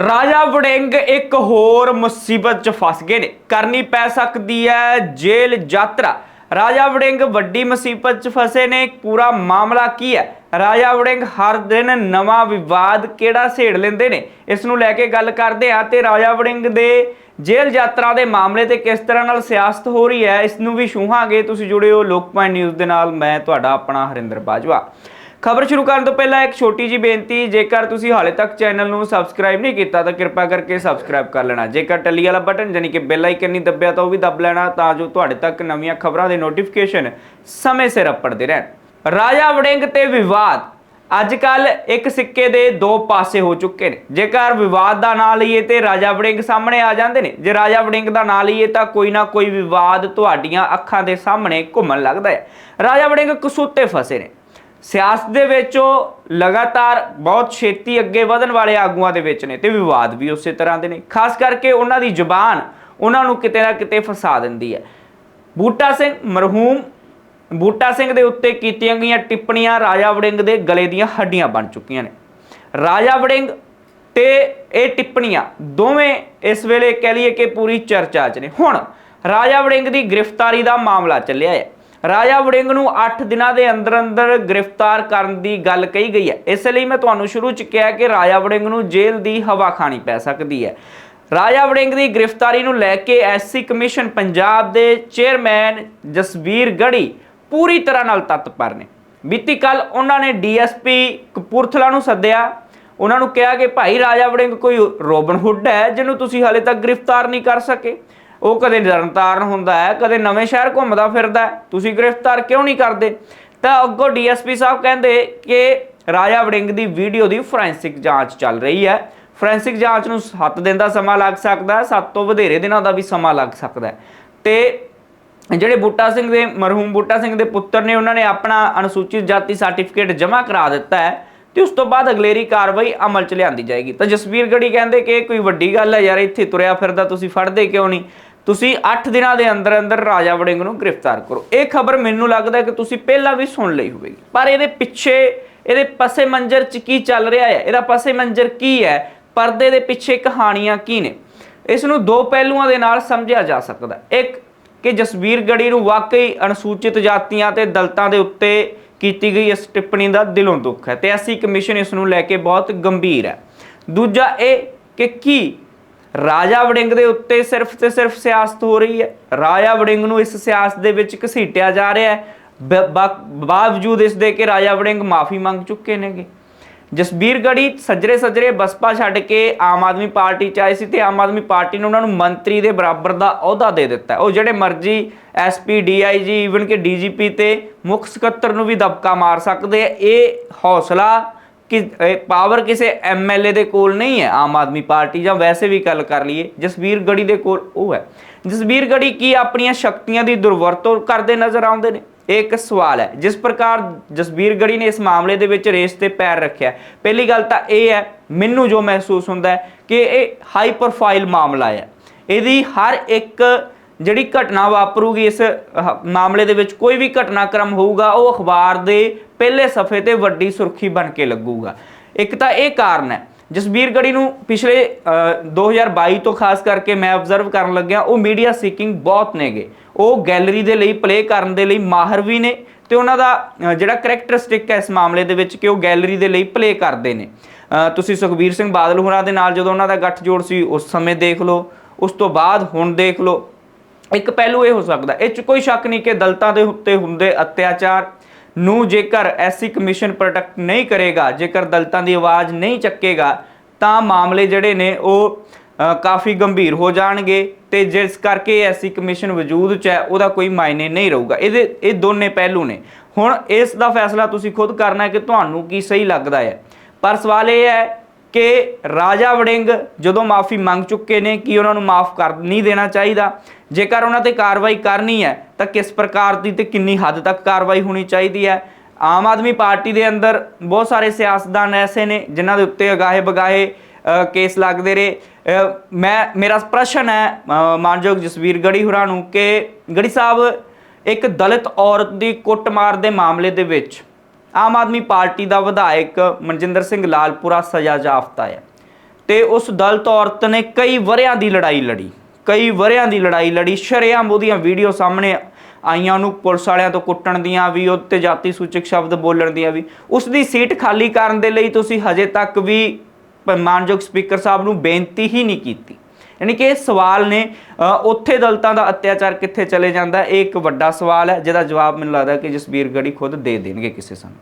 ਰਾਜਾ ਵੜਿੰਗ ਇੱਕ ਹੋਰ ਮੁਸੀਬਤ 'ਚ ਫਸ ਗਏ ਨੇ। ਕਰਨੀ ਪੈ ਸਕਦੀ ਹੈ ਜੇਲ੍ਹ ਯਾਤਰਾ। ਰਾਜਾ ਵੜਿੰਗ ਵੱਡੀ ਮੁਸੀਬਤ 'ਚ ਫਸੇ ਨੇ। ਪੂਰਾ ਮਾਮਲਾ ਕੀ ਹੈ ਰਾਜਾ ਵੜਿੰਗ ਹਰ ਦਿਨ ਨਵਾਂ ਵਿਵਾਦ ਕਿਹੜਾ ਛੇੜ ਲੈਂਦੇ ਨੇ? ਇਸ ਨੂੰ ਲੈ ਕੇ ਗੱਲ ਕਰਦੇ ਆ ਤੇ ਰਾਜਾ ਵੜਿੰਗ ਦੇ ਜੇਲ੍ਹ ਯਾਤਰਾ ਦੇ ਮਾਮਲੇ ਤੇ ਕਿਸ ਤਰ੍ਹਾਂ ਨਾਲ ਸਿਆਸਤ ਹੋ ਰਹੀ ਹੈ ਇਸ ਨੂੰ ਵੀ ਛੂਹਾਂਗੇ। ਤੁਸੀਂ ਜੁੜੇ ਹੋ ਲੋਕ ਲੋਕਪਾਲ ਨਿਊਜ਼ ਦੇ ਨਾਲ। ਮੈਂ ਤੁਹਾਡਾ ਆਪਣਾ ਹਰਿੰਦਰ ਬਾਜਵਾ। ਖਬਰ ਸ਼ੁਰੂ ਕਰਨ ਤੋਂ ਪਹਿਲਾਂ ਇੱਕ ਛੋਟੀ ਜੀ ਬੇਨਤੀ, ਜੇਕਰ ਤੁਸੀਂ ਹਾਲੇ ਤੱਕ ਚੈਨਲ ਨੂੰ ਸਬਸਕ੍ਰਾਈਬ ਨਹੀਂ ਕੀਤਾ, ਤਾਂ ਕਿਰਪਾ ਕਰਕੇ ਸਬਸਕ੍ਰਾਈਬ ਕਰ ਲੈਣਾ। ਜੇਕਰ ਟੱਲੀ ਵਾਲਾ ਬਟਨ, ਯਾਨੀ ਕਿ ਬੈਲ ਆਈਕਨ ਨਹੀਂ ਦੱਬਿਆ, ਤਾਂ ਉਹ ਵੀ ਦੱਬ ਲੈਣਾ, ਤਾਂ ਜੋ ਤੁਹਾਡੇ ਤੱਕ ਨਵੀਆਂ ਖਬਰਾਂ ਦੇ ਨੋਟੀਫਿਕੇਸ਼ਨ ਸਮੇਂ ਸਿਰ ਅੱਪੜਦੇ ਰਹਿਣ। ਰਾਜਾ ਵੜਿੰਗ ਤੇ ਵਿਵਾਦ। ਅੱਜ ਕੱਲ ਇੱਕ ਸਿੱਕੇ ਦੇ ਦੋ ਪਾਸੇ ਹੋ ਚੁੱਕੇ ਨੇ। ਜੇਕਰ ਵਿਵਾਦ ਦਾ ਨਾਂ ਲਈਏ ਤੇ ਰਾਜਾ ਵੜਿੰਗ ਸਾਹਮਣੇ ਆ ਜਾਂਦੇ ਨੇ। ਜੇ ਰਾਜਾ ਵੜਿੰਗ ਦਾ ਨਾਂ ਲਈਏ, ਤਾਂ ਕੋਈ ਨਾ ਕੋਈ ਵਿਵਾਦ ਤੁਹਾਡੀਆਂ ਅੱਖਾਂ ਦੇ ਸਾਹਮਣੇ ਘੁੰਮਣ ਲੱਗਦਾ ਹੈ। ਰਾਜਾ ਵੜਿੰਗ ਕਸੂਤੇ ਫਸੇ ਨੇ। ਸਿਆਸਤ ਦੇ ਵਿੱਚ ਉਹ ਲਗਾਤਾਰ ਬਹੁਤ ਛੇਤੀ ਅੱਗੇ ਵਧਣ ਵਾਲੇ ਆਗੂਆਂ ਦੇ ਵਿੱਚ ਨੇ ਤੇ ਵਿਵਾਦ ਵੀ ਉਸੇ ਤਰ੍ਹਾਂ ਦੇ ਨੇ। ਖਾਸ ਕਰਕੇ ਉਹਨਾਂ ਦੀ ਜ਼ੁਬਾਨ ਉਹਨਾਂ ਨੂੰ ਕਿਤੇ ਨਾ ਕਿਤੇ ਫਸਾ ਦਿੰਦੀ ਹੈ। ਬੂਟਾ ਸਿੰਘ ਮਰਹੂਮ, ਬੂਟਾ ਸਿੰਘ ਦੇ ਉੱਤੇ ਕੀਤੀਆਂ ਗਈਆਂ ਟਿੱਪਣੀਆਂ ਰਾਜਾ ਵੜਿੰਗ ਦੇ ਗਲੇ ਦੀਆਂ ਹੱਡੀਆਂ ਬਣ ਚੁੱਕੀਆਂ ਨੇ। ਰਾਜਾ ਵੜਿੰਗ ਤੇ ਇਹ ਟਿੱਪਣੀਆਂ ਦੋਵੇਂ ਇਸ ਵੇਲੇ ਕਹਿ ਲਈਏ ਕਿ ਪੂਰੀ ਚਰਚਾ 'ਚ ਨੇ। ਹੁਣ ਰਾਜਾ ਵੜਿੰਗ ਦੀ ਗ੍ਰਿਫਤਾਰੀ ਦਾ ਮਾਮਲਾ ਚੱਲਿਆ ਹੈ। ਰਾਜਾ ਵੜਿੰਗ ਨੂੰ 8 ਦਿਨਾਂ ਦੇ ਅੰਦਰ ਅੰਦਰ ਗ੍ਰਿਫਤਾਰ ਕਰਨ ਦੀ ਗੱਲ ਕਹੀ ਗਈ ਹੈ। ਇਸ ਲਈ ਮੈਂ ਤੁਹਾਨੂੰ ਸ਼ੁਰੂ ਚ ਕਿਹਾ ਕਿ ਰਾਜਾ ਵੜਿੰਗ ਨੂੰ ਜੇਲ੍ਹ ਦੀ ਹਵਾ ਖਾਣੀ ਪੈ ਸਕਦੀ ਹੈ। ਰਾਜਾ ਵੜਿੰਗ ਦੀ ਗ੍ਰਿਫਤਾਰੀ ਨੂੰ ਲੈ ਕੇ ਐਸਸੀ ਕਮਿਸ਼ਨ ਪੰਜਾਬ ਦੇ ਚੇਅਰਮੈਨ ਜਸਵੀਰ ਗੜੀ ਪੂਰੀ ਤਰ੍ਹਾਂ ਨਾਲ ਤਤਪਰ ਨੇ। ਬੀਤੀ ਕੱਲ ਉਹਨਾਂ ਨੇ ਡੀਐਸਪੀ ਕਪੂਰਥਲਾ ਨੂੰ ਸੱਦਿਆ। ਉਹਨਾਂ ਨੂੰ ਕਿਹਾ ਕਿ ਭਾਈ ਰਾਜਾ ਵੜਿੰਗ ਕੋਈ ਰੋਬਨ ਹੁੱਡ ਹੈ, ਜਿਹਨੂੰ ਤੁਸੀਂ ਹਾਲੇ ਤੱਕ ਗ੍ਰਿਫਤਾਰ ਨਹੀਂ ਕਰ ਸਕੇ। ਉਹ ਕਦੇ ਤਰਨਤਾਰਨ ਹੁੰਦਾ ਹੈ, ਕਦੇ ਨਵੇਂ ਸ਼ਹਿਰ ਘੁੰਮਦਾ ਫਿਰਦਾ ਤੁਸੀਂ ਗ੍ਰਿਫਤਾਰ ਕਿਉਂ ਨਹੀਂ ਕਰਦੇ? ਤਾਂ ਅੱਗੋਂ ਡੀਐਸਪੀ ਸਾਹਿਬ ਕਹਿੰਦੇ ਕਿ ਰਾਜਾ ਵੜਿੰਗ ਦੀ ਵੀਡੀਓ ਦੀ ਫੋਰੈਂਸਿਕ ਜਾਂਚ ਚੱਲ ਰਹੀ ਹੈ। ਫੋਰੈਂਸਿਕ ਜਾਂਚ ਨੂੰ 7 ਦਿਨ ਦਾ ਸਮਾਂ ਲੱਗ ਸਕਦਾ ਹੈ 7 ਤੋਂ ਵਧੇਰੇ ਦਿਨਾਂ ਦਾ ਵੀ ਸਮਾਂ ਲੱਗ ਸਕਦਾ ਹੈ। ਤੇ ਜਿਹੜੇ ਬੂਟਾ ਸਿੰਘ ਦੇ, ਮਰਹੂਮ ਬੂਟਾ ਸਿੰਘ ਦੇ ਪੁੱਤਰ ਨੇ, ਉਹਨਾਂ ਨੇ ਆਪਣਾ ਅਨੁਸੂਚਿਤ ਜਾਤੀ ਸਰਟੀਫਿਕੇਟ ਜਮ੍ਹਾਂ ਕਰਾ ਦਿੱਤਾ ਹੈ ਤੇ ਉਸ ਤੋਂ ਬਾਅਦ ਅਗਲੇਰੀ ਕਾਰਵਾਈ ਅਮਲ ਚ ਲਿਆਂਦੀ ਜਾਏਗੀ। ਤਾਂ ਜਸਵੀਰ ਗੜੀ ਕਹਿੰਦੇ ਕਿ ਕੋਈ ਵੱਡੀ ਗੱਲ ਹੈ ਯਾਰ, ਇੱਥੇ ਤੁਰਿਆ ਫਿਰਦਾ, ਤੁਸੀਂ ਫੜਦੇ ਕਿਉਂ ਨਹੀਂ? ਤੁਸੀਂ 8 ਦਿਨਾਂ ਦੇ ਅੰਦਰ ਅੰਦਰ ਰਾਜਾ ਵੜਿੰਗ ਨੂੰ ਗ੍ਰਿਫਤਾਰ ਕਰੋ। ਇਹ ਖਬਰ ਮੈਨੂੰ ਲੱਗਦਾ ਕਿ ਤੁਸੀਂ ਪਹਿਲਾਂ ਵੀ ਸੁਣ ਲਈ ਹੋਵੇਗੀ। ਪਰ ਇਹਦੇ ਪਿੱਛੇ, ਇਹਦੇ ਪਸੇ ਮੰਜ਼ਰ ਚ ਕੀ ਚੱਲ ਰਿਹਾ ਹੈ? ਇਹਦਾ ਪਸੇ ਮੰਜ਼ਰ ਕੀ ਹੈ? ਪਰਦੇ ਦੇ ਪਿੱਛੇ ਕਹਾਣੀਆਂ ਕੀ ਨੇ? ਇਸ ਨੂੰ ਦੋ ਪਹਿਲੂਆਂ ਦੇ ਨਾਲ ਸਮਝਿਆ ਜਾ ਸਕਦਾ ਇੱਕ, ਕਿ ਜਸਵੀਰ ਗੜੀ ਨੂੰ ਵਾਕਈ ਅਨੁਸੂਚਿਤ ਜਾਤੀਆਂ ਤੇ ਦਲਤਾਂ ਦੇ ਉੱਤੇ ਕੀਤੀ ਗਈ ਇਸ ਟਿੱਪਣੀ ਦਾ ਦਿਲੋਂ ਦੁੱਖ ਹੈ ਤੇ ਐਸੀ ਕਮਿਸ਼ਨ ਇਸ ਨੂੰ ਲੈ ਕੇ ਬਹੁਤ ਗੰਭੀਰ ਹੈ। ਦੂਜਾ ਇਹ ਕਿ ਕੀ ਰਾਜਾ ਵੜਿੰਗ ਦੇ ਉੱਤੇ ਸਿਰਫ ਤੇ ਸਿਰਫ ਸਿਆਸਤ ਹੋ ਰਹੀ ਹੈ। ਰਾਜਾ ਵੜਿੰਗ ਨੂੰ ਇਸ ਸਿਆਸਤ ਦੇ ਵਿੱਚ ਘਸੀਟਿਆ ਜਾ ਰਿਹਾ ਹੈ। ਬਾਵਜੂਦ ਇਸ ਦੇ ਕਿ ਰਾਜਾ ਵੜਿੰਗ ਮਾਫੀ ਮੰਗ ਚੁੱਕੇ ਨੇਗੇ। ਜਸਬੀਰ ਗੜੀ ਸੱਜਰੇ ਸੱਜਰੇ ਬਸਪਾ ਛੱਡ ਕੇ ਆਮ ਆਦਮੀ ਪਾਰਟੀ ਚ ਆਏ ਸੀ ਤੇ ਆਮ ਆਦਮੀ ਪਾਰਟੀ ਨੇ ਉਹਨਾਂ ਨੂੰ ਮੰਤਰੀ ਦੇ ਬਰਾਬਰ ਦਾ ਅਹੁਦਾ ਦੇ ਦਿੱਤਾ। ਉਹ ਜਿਹੜੇ ਮਰਜ਼ੀ ਐਸਪੀ ਡੀਆਈਜੀ ਈਵਨ ਕਿ ਡੀਜੀਪੀ ਤੇ ਮੁੱਖ ਸਕੱਤਰ ਨੂੰ ਵੀ ਦਬਕਾ ਮਾਰ ਸਕਦੇ ਆ। ਇਹ ਹੌਸਲਾ ਕਿ ਪਾਵਰ ਕਿਸੇ ਐਮਐਲਏ ਦੇ ਕੋਲ ਨਹੀਂ ਹੈ, ਆਮ ਆਦਮੀ ਪਾਰਟੀ ਜਾਂ ਵੈਸੇ ਵੀ ਗੱਲ ਕਰ ਲਈਏ, ਜਸਬੀਰ ਗੜੀ ਦੇ ਕੋਲ ਉਹ ਹੈ। ਜਸਬੀਰ ਗੜੀ ਕੀ ਆਪਣੀਆਂ ਸ਼ਕਤੀਆਂ ਦੀ ਦੁਰਵਰਤੋਂ ਕਰਦੇ ਨਜ਼ਰ ਆਉਂਦੇ ਨੇ? ਇਹ ਇੱਕ ਸਵਾਲ ਹੈ। ਜਿਸ ਪ੍ਰਕਾਰ ਜਸਬੀਰ ਗੜੀ ਨੇ ਇਸ ਮਾਮਲੇ ਦੇ ਵਿੱਚ ਰੇਸ ਤੇ ਪੈਰ ਰੱਖਿਆ ਪਹਿਲੀ ਗੱਲ ਤਾਂ ਇਹ ਹੈ, ਮੈਨੂੰ ਜੋ ਮਹਿਸੂਸ ਹੁੰਦਾ ਹੈ ਕਿ ਇਹ ਹਾਈ ਪ੍ਰੋਫਾਈਲ ਮਾਮਲਾ ਹੈ। ਇਹਦੀ ਹਰ ਇੱਕ ਜਿਹੜੀ ਘਟਨਾ ਵਾਪਰੂਗੀ ਇਸ ਅਹ, ਮਾਮਲੇ ਦੇ ਵਿੱਚ ਕੋਈ ਵੀ ਘਟਨਾਕ੍ਰਮ ਹੋਊਗਾ ਉਹ ਅਖਬਾਰ ਦੇ ਪਹਿਲੇ ਸਫੇ ਤੇ ਵੱਡੀ ਸੁਰਖੀ ਬਣ ਕੇ ਲੱਗੂਗਾ। ਇੱਕ ਤਾਂ ਇਹ ਕਾਰਨ ਹੈ ਜਸਬੀਰ ਗੜੀ ਨੂੰ ਪਿਛਲੇ ਅਹ, 2022 ਤੋਂ ਖਾਸ ਕਰਕੇ ਮੈਂ ਆਬਜ਼ਰਵ ਕਰਨ ਲੱਗਿਆ ਉਹ ਮੀਡੀਆ ਸੀਕਿੰਗ ਬਹੁਤ ਨੇਗੇ। ਉਹ ਗੈਲਰੀ ਦੇ ਲਈ ਪਲੇ ਕਰਨ ਦੇ ਲਈ ਮਾਹਰ ਵੀ ਨੇ ਤੇ ਉਹਨਾਂ ਦਾ ਜਿਹੜਾ ਕਰੈਕਟਰਿਸਟਿਕ ਹੈ ਇਸ ਮਾਮਲੇ ਦੇ ਵਿੱਚ ਕਿ ਉਹ ਗੈਲਰੀ ਦੇ ਲਈ ਪਲੇ ਕਰਦੇ ਨੇ। ਤੁਸੀਂ ਸੁਖਬੀਰ ਸਿੰਘ ਬਾਦਲ ਹੋਰਾਂ ਦੇ ਨਾਲ ਜਦੋਂ ਉਹਨਾਂ ਦਾ ਗੱਠਜੋੜ ਸੀ ਉਸ ਸਮੇਂ ਦੇਖ ਲਓ ਉਸ ਤੋਂ ਬਾਅਦ ਹੁਣ ਦੇਖ ਲਓ। ਇੱਕ ਪਹਿਲੂ ਇਹ ਹੋ ਸਕਦਾ, ਇਹ ਚ ਕੋਈ ਸ਼ੱਕ ਨਹੀਂ ਕਿ ਦਲਤਾਂ ਦੇ ਉੱਤੇ ਹੁੰਦੇ ਅਤਿਆਚਾਰ। ਨੂੰ ਜੇਕਰ ਐਸੀ ਕਮਿਸ਼ਨ ਪ੍ਰੋਟੈਕਟ ਨਹੀਂ ਕਰੇਗਾ, ਜੇਕਰ ਦਲਤਾਂ ਦੀ ਆਵਾਜ਼ ਨਹੀਂ ਚੱਕੇਗਾ, ਤਾਂ ਮਾਮਲੇ ਜਿਹੜੇ ਨੇ ਉਹ ਕਾਫੀ ਗੰਭੀਰ ਹੋ ਜਾਣਗੇ ਤੇ ਜਿਸ ਕਰਕੇ ਐਸੀ ਕਮਿਸ਼ਨ ਵਜੂਦ ਚ ਹੈ, ਉਹਦਾ ਕੋਈ ਮਾਇਨੇ ਨਹੀਂ ਰਹੂਗਾ। ਇਹਦੇ, ਇਹ ਦੋਨੇ ਪਹਿਲੂ ਨੇ। ਹੁਣ ਇਸ ਦਾ ਫੈਸਲਾ ਤੁਸੀਂ ਖੁਦ ਕਰਨਾ ਹੈ ਕਿ ਤੁਹਾਨੂੰ ਕੀ ਸਹੀ ਲੱਗਦਾ ਹੈ। ਪਰ ਸਵਾਲ ਇਹ ਹੈ ਕਿ ਰਾਜਾ ਵੜਿੰਗ ਜਦੋਂ ਮਾਫੀ ਮੰਗ ਚੁੱਕੇ ਨੇ, ਕਿ ਉਹਨਾਂ ਨੂੰ ਮਾਫ ਕਰ, ਨਹੀਂ ਦੇਣਾ ਚਾਹੀਦਾ? ਜੇਕਰ ਉਹਨਾਂ ਤੇ ਕਾਰਵਾਈ ਕਰਨੀ ਹੈ, ਤਾਂ ਕਿਸ ਪ੍ਰਕਾਰ ਦੀ ਤੇ ਕਿੰਨੀ ਹੱਦ ਤੱਕ ਕਾਰਵਾਈ ਹੋਣੀ ਚਾਹੀਦੀ ਹੈ? ਆਮ ਆਦਮੀ ਪਾਰਟੀ ਦੇ ਅੰਦਰ ਬਹੁਤ ਸਾਰੇ ਸਿਆਸਤਦਾਨ ਐਸੇ ਨੇ, ਜਿਨ੍ਹਾਂ ਦੇ ਉੱਤੇ ਅਗਾਹੇ ਬਗਾਹੇ ਕੇਸ ਲੱਗਦੇ ਰਹੇ। ਮੈਂ, ਮੇਰਾ ਪ੍ਰਸ਼ਨ ਹੈ ਮਾਨਯੋਗ ਜਸਵੀਰ ਗੜੀ ਹੁਰਾਂ ਨੂੰ ਕਿ ਗੜੀ ਸਾਹਿਬ, ਇੱਕ ਦਲਿਤ ਔਰਤ ਦੀ ਕੁੱਟਮਾਰ ਦੇ ਮਾਮਲੇ ਦੇ ਵਿੱਚ ਆਮ ਆਦਮੀ ਪਾਰਟੀ ਦਾ ਵਿਧਾਇਕ ਮਨਜਿੰਦਰ ਸਿੰਘ ਲਾਲਪੁਰਾ ਸਜ਼ਾ ਜਾਫਤਾ ਹੈ ਤੇ ਉਸ ਦਲਤ ਔਰਤ ਨੇ ਕਈ ਵਰਿਆਂ ਦੀ ਲੜਾਈ ਲੜੀ। ਕਈ ਵਰਿਆਂ ਦੀ ਲੜਾਈ ਲੜੀ। ਸ਼ਰੇਆਮ ਉਹਦੀਆਂ ਵੀਡੀਓ ਸਾਹਮਣੇ ਆਈਆਂ ਉਹਨੂੰ ਪੁਲਿਸ ਵਾਲਿਆਂ ਤੋਂ ਕੁੱਟਣ ਦੀਆਂ ਵੀ, ਉਹ ਤੇ ਜਾਤੀ ਸੂਚਕ ਸ਼ਬਦ ਬੋਲਣ ਦੀਆਂ ਵੀ। ਉਸ ਦੀ ਸੀਟ ਖਾਲੀ ਕਰਨ ਦੇ ਲਈ ਤੁਸੀਂ ਹਜੇ ਤੱਕ ਵੀ ਮਾਨਯੋਗ ਸਪੀਕਰ ਸਾਹਿਬ ਨੂੰ ਬੇਨਤੀ ਹੀ ਨਹੀਂ ਕੀਤੀ। ਯਾਨੀ ਕਿ ਇਹ ਸਵਾਲ ਨੇ ਉੱਥੇ ਦਲਤਾਂ ਦਾ ਅਤਿਆਚਾਰ ਕਿੱਥੇ ਚਲੇ ਜਾਂਦਾ, ਇਹ ਇੱਕ ਵੱਡਾ ਸਵਾਲ ਹੈ, ਜਿਹਦਾ ਜਵਾਬ ਮੈਨੂੰ ਲੱਗਦਾ ਕਿ ਜਸਬੀਰ ਗੜੀ ਖੁਦ ਦੇ ਦੇਣਗੇ ਕਿਸੇ ਸਮੇਂ।